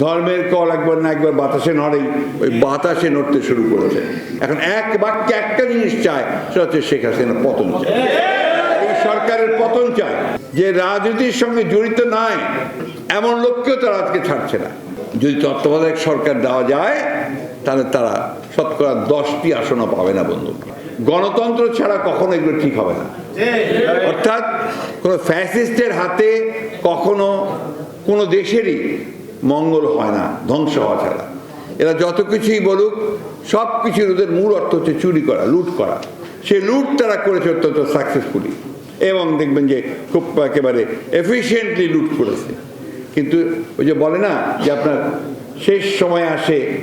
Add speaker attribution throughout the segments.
Speaker 1: ধর্মের কল একবার না একবার বাতাসে নড়েই, ওই বাতাসে নড়তে শুরু করেছে। এখন এক বাক্যে একটা জিনিস চায়, সেটা হচ্ছে শেখ হাসিনা পতন চায়। এই সরকারের পতন চায়। যে রাজনীতির সঙ্গে জড়িত নয় এমন লোককেও তারা আজকে ছাড়ছে না। যদি তত্ত্বাবধায়ক সরকার দেওয়া যায়, তাহলে তারা শতকরা দশটি আসনও পাবে না বন্ধু। গণতন্ত্র ছাড়া কখনো এগুলো ঠিক হবে না। অর্থাৎ কোনো ফ্যাসিস্টের হাতে কখনো কোনো দেশেরই মঙ্গল হয় না, ধ্বংস হওয়া ছাড়া। এরা যত কিছুই বলুক, সব কিছুর ওদের মূল অর্থ হচ্ছে চুরি করা, লুট করা। সে লুট তারা করেছে অত্যন্ত সাকসেসফুলি এবং দেখবেন যে খুব একেবারে এফিসিয়েন্টলি লুট করেছে। কিন্তু ওই যে বলে না যে আপনার শেষ সময় আসে,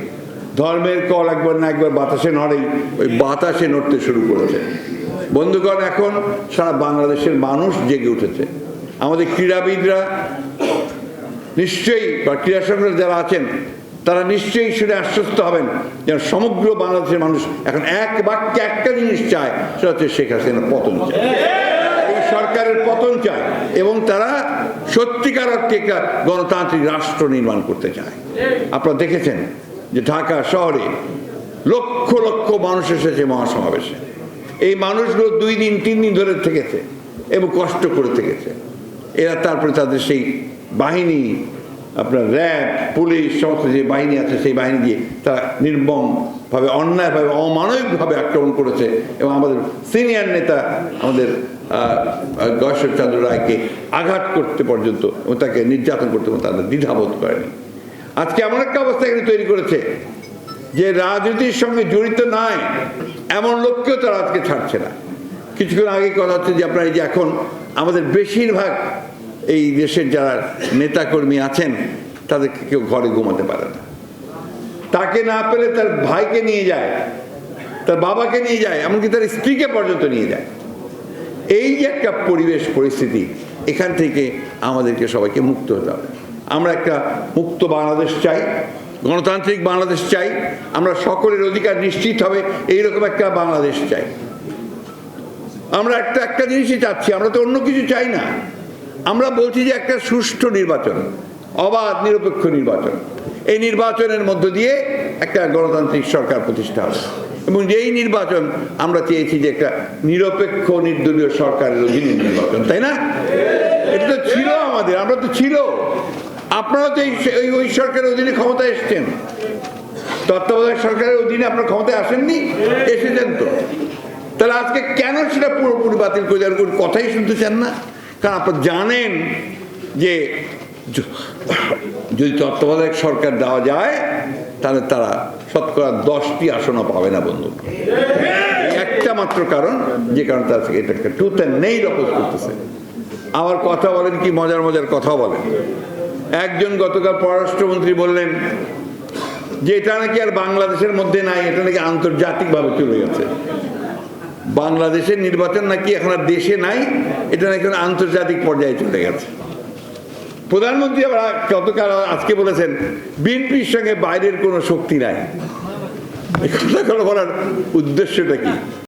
Speaker 1: ধর্মের কল একবার না একবার বাতাসে নড়েই, ওই বাতাসে নড়তে শুরু করেছে। বন্ধুগণ, এখন সারা বাংলাদেশের মানুষ জেগে উঠেছে। আমাদের ক্রীড়াবিদরা নিশ্চয়ই বা ক্রীড়া যারা আছেন, তারা নিশ্চয়ই শুনে আশ্বস্ত হবেন যেন সমগ্র বাংলাদেশের মানুষ এখন এক বাক্যে একটা জিনিস চায়, সেটা হচ্ছে শেখ হাসিনার পতন চায়। এই সরকারের পতন চায়, এবং তারা সত্যিকার অর্থে একটা গণতান্ত্রিক রাষ্ট্র নির্মাণ করতে চায়। আপনারা দেখেছেন যে ঢাকা শহরে লক্ষ লক্ষ মানুষ এসেছে মহাসমাবেশে। এই মানুষগুলো দুই দিন, তিন দিন ধরে থেকেছে এবং কষ্ট করে থেকেছে। এরা তারপরে তাদের সেই বাহিনী আপনার র্যাব, পুলিশ, সমস্ত যে বাহিনী আছে, সেই বাহিনী দিয়ে তারা নির্মমভাবে, অন্যায়ভাবে, অমানবিকভাবে আক্রমণ করেছে এবং আমাদের সিনিয়র নেতা, আমাদের গয়েশ্বর চন্দ্র রায়কে আঘাত করতে পর্যন্ত এবং তাকে নির্যাতন করতে তাদের দ্বিধাবোধ করেনি। আজকে এমন একটা অবস্থা এখানে তৈরি করেছে যে রাজনীতির সঙ্গে জড়িত নাই, এমন লোককেও তারা আজকে ছাড়ছে না। কিছুক্ষণ আগে কথা হচ্ছে যে আপনার এই যে এখন আমাদের বেশিরভাগ এই দেশের যারা নেতাকর্মী আছেন, তাদেরকে কেউ ঘরে ঘুমাতে পারে না। তাকে না পেলে তার ভাইকে নিয়ে যায়, তার বাবাকে নিয়ে যায়, এমনকি তার স্ত্রীকে পর্যন্ত নিয়ে যায়। এই যে একটা পরিবেশ, পরিস্থিতি, এখান থেকে আমাদেরকে সবাইকে মুক্ত হতে হবে। আমরা একটা মুক্ত বাংলাদেশ চাই, গণতান্ত্রিক বাংলাদেশ চাই, আমরা সকলের অধিকার নিশ্চিত হবে, এইরকম একটা বাংলাদেশ চাই। আমরা একটা একটা জিনিসই চাচ্ছি, আমরা তো অন্য কিছু চাই না। আমরা বলছি যে একটা সুষ্ঠু নির্বাচন, অবাধ, নিরপেক্ষ নির্বাচন। এই নির্বাচনের মধ্য দিয়ে একটা গণতান্ত্রিক সরকার প্রতিষ্ঠা হবে। এবং যেই নির্বাচন আমরা চেয়েছি যে একটা নিরপেক্ষ, নির্দলীয় সরকারের অধীনে নির্বাচন, তাই না? এটা তো ছিল আমাদের, আমরা তো ছিল। আপনারা তো এই ওই সরকারের অধীনে ক্ষমতায় এসছেন। তত্ত্বাবধায়ক সরকারের অধীনে আপনার ক্ষমতায় আসেননি, এসেছেন তো। তাহলে আজকে কেন সেটা পুরোপুরি বাতিল করে দেওয়ার কথাই শুনতে চান না? কারণ আপনারা জানেন যে যদি তত্ত্বাবধায়ক সরকার দেওয়া যায়, তাহলে তারা শতকরা দশটি আসনও পাবে না বন্ধু। একটা মাত্র কারণ, যে কারণে তারা এটা একটা নেই অপোজ করতেছে। আবার কথা বলেন কি, মজার মজার কথা বলেন। একজন গতকাল পররাষ্ট্রমন্ত্রী বললেন যে এটা নাকি আর বাংলাদেশের মধ্যে নাই, এটা নাকি আন্তর্জাতিকভাবে চলে গেছে। বাংলাদেশের নির্বাচন নাকি এখন আর দেশে নাই, এটা নাকি আন্তর্জাতিক পর্যায়ে চলে গেছে। প্রধানমন্ত্রী আবার গতকাল আজকে বলেছেন, বিএনপির সঙ্গে বাইরের কোনো শক্তি নাই। কথাগুলো বলার উদ্দেশ্যটা কি?